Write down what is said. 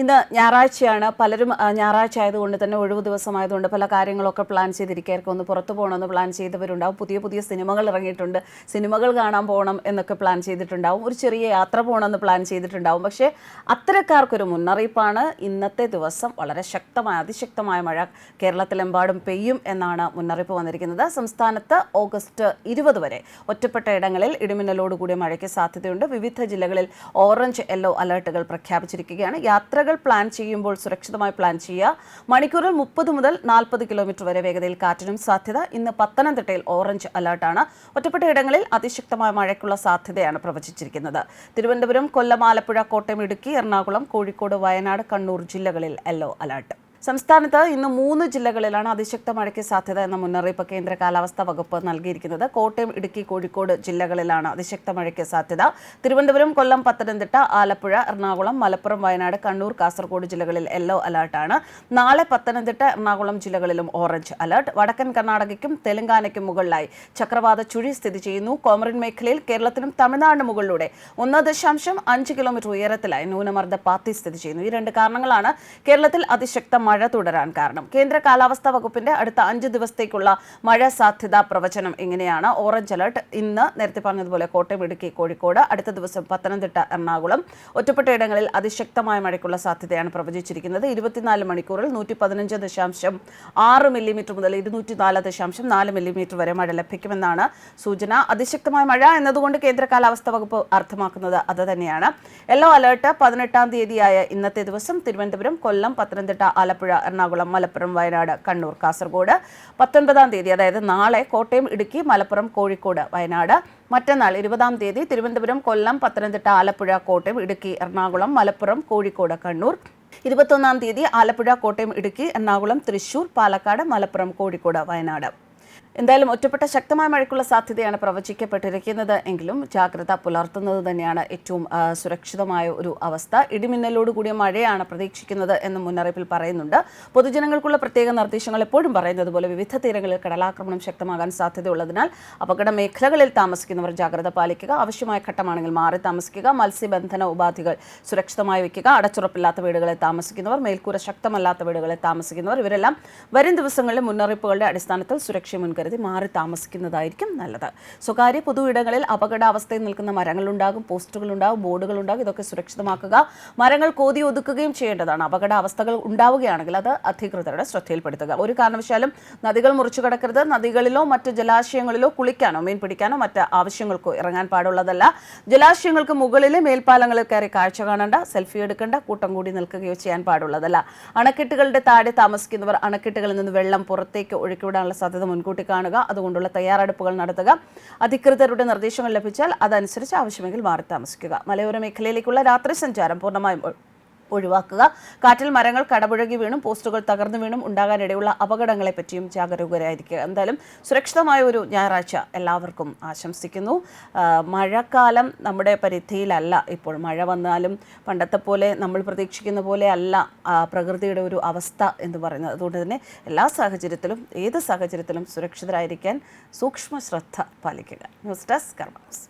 ഇന്ന് ഞായറാഴ്ചയാണ്. പലരും ഞായറാഴ്ച ആയതുകൊണ്ട് തന്നെ ഒഴിവ് ദിവസമായതുകൊണ്ട് പല കാര്യങ്ങളൊക്കെ പ്ലാൻ ചെയ്തിരിക്കുകയായിരിക്കും. ഒന്ന് പുറത്ത് പോകണമെന്ന് പ്ലാൻ ചെയ്തവരുണ്ടാവും. പുതിയ പുതിയ സിനിമകൾ ഇറങ്ങിയിട്ടുണ്ട്. സിനിമകൾ കാണാൻ പോകണം എന്നൊക്കെ പ്ലാൻ ചെയ്തിട്ടുണ്ടാവും. ഒരു ചെറിയ യാത്ര പോകണമെന്ന് പ്ലാൻ ചെയ്തിട്ടുണ്ടാവും. പക്ഷേ അത്തരക്കാർക്കൊരു മുന്നറിയിപ്പാണ്. ഇന്നത്തെ ദിവസം വളരെ ശക്തമായ അതിശക്തമായ മഴ കേരളത്തിലെമ്പാടും പെയ്യും എന്നാണ് മുന്നറിയിപ്പ് വന്നിരിക്കുന്നത്. സംസ്ഥാനത്ത് ഓഗസ്റ്റ് ഇരുപത് വരെ ഒറ്റപ്പെട്ട ഇടങ്ങളിൽ ഇടിമിന്നലോടുകൂടിയ മഴയ്ക്ക് സാധ്യതയുണ്ട്. വിവിധ ജില്ലകളിൽ ഓറഞ്ച് യെല്ലോ അലർട്ടുകൾ പ്രഖ്യാപിച്ചിരിക്കുകയാണ്. യാത്രകൾ പ്ലാൻ ചെയ്യുമ്പോൾ സുരക്ഷിതമായി പ്ലാൻ ചെയ്യുക. മണിക്കൂറിൽ മുപ്പത് മുതൽ നാൽപ്പത് കിലോമീറ്റർ വരെ വേഗതയിൽ കാറ്റിനും സാധ്യത. ഇന്ന് പത്തനംതിട്ടയിൽ ഓറഞ്ച് അലർട്ടാണ്. ഒറ്റപ്പെട്ട ഇടങ്ങളിൽ അതിശക്തമായ മഴയ്ക്കുള്ള സാധ്യതയാണ് പ്രവചിച്ചിരിക്കുന്നത്. തിരുവനന്തപുരം കൊല്ലം ആലപ്പുഴ കോട്ടയം ഇടുക്കി എറണാകുളം കോഴിക്കോട് വയനാട് കണ്ണൂർ ജില്ലകളിൽ യെല്ലോ അലർട്ട്. സംസ്ഥാനത്ത് ഇന്ന് മൂന്ന് ജില്ലകളിലാണ് അതിശക്ത മഴയ്ക്ക് സാധ്യത എന്ന മുന്നറിയിപ്പ് കേന്ദ്ര കാലാവസ്ഥാ വകുപ്പ് നൽകിയിരിക്കുന്നത്. കോട്ടയം ഇടുക്കി കോഴിക്കോട് ജില്ലകളിലാണ് അതിശക്ത മഴയ്ക്ക് സാധ്യത. തിരുവനന്തപുരം കൊല്ലം പത്തനംതിട്ട ആലപ്പുഴ എറണാകുളം മലപ്പുറം വയനാട് കണ്ണൂർ കാസർഗോഡ് ജില്ലകളിൽ യെല്ലോ അലർട്ടാണ് നാളെ പത്തനംതിട്ട എറണാകുളം ജില്ലകളിലും ഓറഞ്ച് അലർട്ട്. വടക്കൻ കർണാടകയ്ക്കും തെലങ്കാനയ്ക്കും മുകളിലായി ചക്രവാത ചുഴി സ്ഥിതി ചെയ്യുന്നു. കോമറിൻ മേഖലയിൽ കേരളത്തിനും തമിഴ്നാടിന് മുകളിലൂടെ ഒന്ന് ദശാംശം അഞ്ച് കിലോമീറ്റർ ഉയരത്തിലായി ന്യൂനമർദ്ദ പാത്തി സ്ഥിതി ചെയ്യുന്നു. ഈ രണ്ട് കാരണങ്ങളാണ് കേരളത്തിൽ അതിശക്ത മഴ തുടരാൻ കാരണം. കേന്ദ്ര കാലാവസ്ഥാ വകുപ്പിന്റെ അടുത്ത അഞ്ച് ദിവസത്തേക്കുള്ള മഴ സാധ്യതാ പ്രവചനം എങ്ങനെയാണ് ഓറഞ്ച് അലർട്ട് ഇന്ന് നേരത്തെ പറഞ്ഞതുപോലെ കോട്ടയം ഇടുക്കി കോഴിക്കോട് അടുത്ത ദിവസം പത്തനംതിട്ട എറണാകുളം. ഒറ്റപ്പെട്ട ഇടങ്ങളിൽ അതിശക്തമായ മഴയ്ക്കുള്ള സാധ്യതയാണ് പ്രവചിച്ചിരിക്കുന്നത്. ഇരുപത്തിനാല് മണിക്കൂറിൽ നൂറ്റി പതിനഞ്ച് ദശാംശം ആറ് മില്ലിമീറ്റർ മുതൽ ഇരുന്നൂറ്റി നാല് ദശാംശം നാല് മില്ലിമീറ്റർ വരെ മഴ ലഭിക്കുമെന്നാണ് സൂചന. അതിശക്തമായ മഴ എന്നതുകൊണ്ട് കേന്ദ്ര കാലാവസ്ഥാ വകുപ്പ് അർത്ഥമാക്കുന്നത് അത് തന്നെയാണ് യെല്ലോ അലർട്ട് പതിനെട്ടാം തീയതിയായ ഇന്നത്തെ ദിവസം തിരുവനന്തപുരം കൊല്ലം പത്തനംതിട്ട ആലപ്പുഴ എറണാകുളം മലപ്പുറം വയനാട് കണ്ണൂർ കാസർഗോഡ്. പത്തൊൻപതാം തീയതി അതായത് നാളെ കോട്ടയം ഇടുക്കി മലപ്പുറം കോഴിക്കോട് വയനാട്. മറ്റന്നാൾ ഇരുപതാം തീയതി തിരുവനന്തപുരം കൊല്ലം പത്തനംതിട്ട ആലപ്പുഴ കോട്ടയം ഇടുക്കി എറണാകുളം മലപ്പുറം കോഴിക്കോട് കണ്ണൂർ. ഇരുപത്തൊന്നാം തീയതി ആലപ്പുഴ കോട്ടയം ഇടുക്കി എറണാകുളം തൃശൂർ പാലക്കാട് മലപ്പുറം കോഴിക്കോട് വയനാട്. എന്തായാലും ഒറ്റപ്പെട്ട ശക്തമായ മഴയ്ക്കുള്ള സാധ്യതയാണ് പ്രവചിക്കപ്പെട്ടിരിക്കുന്നത്. എങ്കിലും ജാഗ്രത പുലർത്തുന്നത് തന്നെയാണ് ഏറ്റവും സുരക്ഷിതമായ ഒരു അവസ്ഥ. ഇടിമിന്നലോട് കൂടിയ മഴയാണ് പ്രതീക്ഷിക്കുന്നത് എന്ന് മുന്നറിയിപ്പിൽ പറയുന്നുണ്ട്. പൊതുജനങ്ങൾക്കുള്ള പ്രത്യേക നിർദ്ദേശങ്ങൾ എപ്പോഴും പറയുന്നത് പോലെ വിവിധ തീരങ്ങളിൽ കടലാക്രമണം ശക്തമാകാൻ സാധ്യതയുള്ളതിനാൽ അപകട മേഖലകളിൽ താമസിക്കുന്നവർ ജാഗ്രത പാലിക്കുക. ആവശ്യമായ ഘട്ടമാണെങ്കിൽ മാറി താമസിക്കുക. മത്സ്യബന്ധന ഉപാധികൾ സുരക്ഷിതമായി വയ്ക്കുക. അടച്ചുറപ്പില്ലാത്ത വീടുകളിൽ താമസിക്കുന്നവർ മേൽക്കൂര ശക്തമല്ലാത്ത വീടുകളിൽ താമസിക്കുന്നവർ ഇവരെല്ലാം വരും ദിവസങ്ങളിലെ മുന്നറിയിപ്പുകളുടെ അടിസ്ഥാനത്തിൽ സുരക്ഷ മുൻകരുതി മാറി താമസിക്കുന്നതായിരിക്കും നല്ലത്. സ്വകാര്യ പൊതു ഇടങ്ങളിൽ അപകടാവസ്ഥയിൽ നിൽക്കുന്ന മരങ്ങളുണ്ടാകും ബോർഡുകൾ ബോർഡുകളുണ്ടാകും. ഇതൊക്കെ സുരക്ഷിതമാക്കുക മരങ്ങൾ കോതി ഒതുക്കുകയും ചെയ്യേണ്ടതാണ്. അപകടാവസ്ഥകൾ ഉണ്ടാവുകയാണെങ്കിൽ അത് അധികൃതരുടെ ശ്രദ്ധയിൽപ്പെടുത്തുക. ഒരു കാരണവശാലും നദികൾ മുറിച്ചു കടക്കരുത്. നദികളിലോ മറ്റ് ജലാശയങ്ങളിലോ കുളിക്കാനോ മീൻ പിടിക്കാനോ മറ്റ് ആവശ്യങ്ങൾക്കോ ഇറങ്ങാൻ പാടുള്ളതല്ല. ജലാശയങ്ങൾക്ക് മുകളിൽ മേൽപ്പാലങ്ങളിൽ കയറി കാഴ്ച കാണേണ്ട സെൽഫി എടുക്കേണ്ട കൂട്ടം കൂടി നിൽക്കുകയോ ചെയ്യാൻ പാടുള്ളതല്ല. അണക്കെട്ടുകളുടെ താഴെ താമസിക്കുന്നവർ അണക്കെട്ടുകളിൽ നിന്ന് വെള്ളം പുറത്തേക്ക് ഒഴുക്കിവിടാനുള്ള സാധ്യത മുൻകൂട്ടി കാണുക. അതുകൊണ്ടുള്ള തയ്യാറെടുപ്പുകൾ നടത്തുക. അധികൃതരുടെ നിർദ്ദേശങ്ങൾ ലഭിച്ചാൽ അതനുസരിച്ച് ആവശ്യമെങ്കിൽ മാറി താമസിക്കുക മലയോര മേഖലയിലേക്കുള്ള രാത്രി സഞ്ചാരം പൂർണമായും ഒഴിവാക്കുക. കാറ്റിൽ മരങ്ങൾ കടപുഴകി വീണും പോസ്റ്റുകൾ തകർന്നു വീണും ഉണ്ടാകാനിടയുള്ള അപകടങ്ങളെ പറ്റിയും ജാഗരൂകരായിരിക്കുക. എന്തായാലും സുരക്ഷിതമായ ഒരു ഞായറാഴ്ച എല്ലാവർക്കും ആശംസിക്കുന്നു. മഴക്കാലം നമ്മുടെ പരിധിയിലല്ല ഇപ്പോൾ. മഴ വന്നാലും പണ്ടത്തെ പോലെ നമ്മൾ പ്രതീക്ഷിക്കുന്ന പോലെ അല്ല പ്രകൃതിയുടെ ഒരു അവസ്ഥ എന്ന് പറയുന്നത്. അതുകൊണ്ട് തന്നെ എല്ലാ സാഹചര്യത്തിലും ഏത് സാഹചര്യത്തിലും സുരക്ഷിതരായിരിക്കാൻ സൂക്ഷ്മ ശ്രദ്ധ പാലിക്കുക. News desk karmas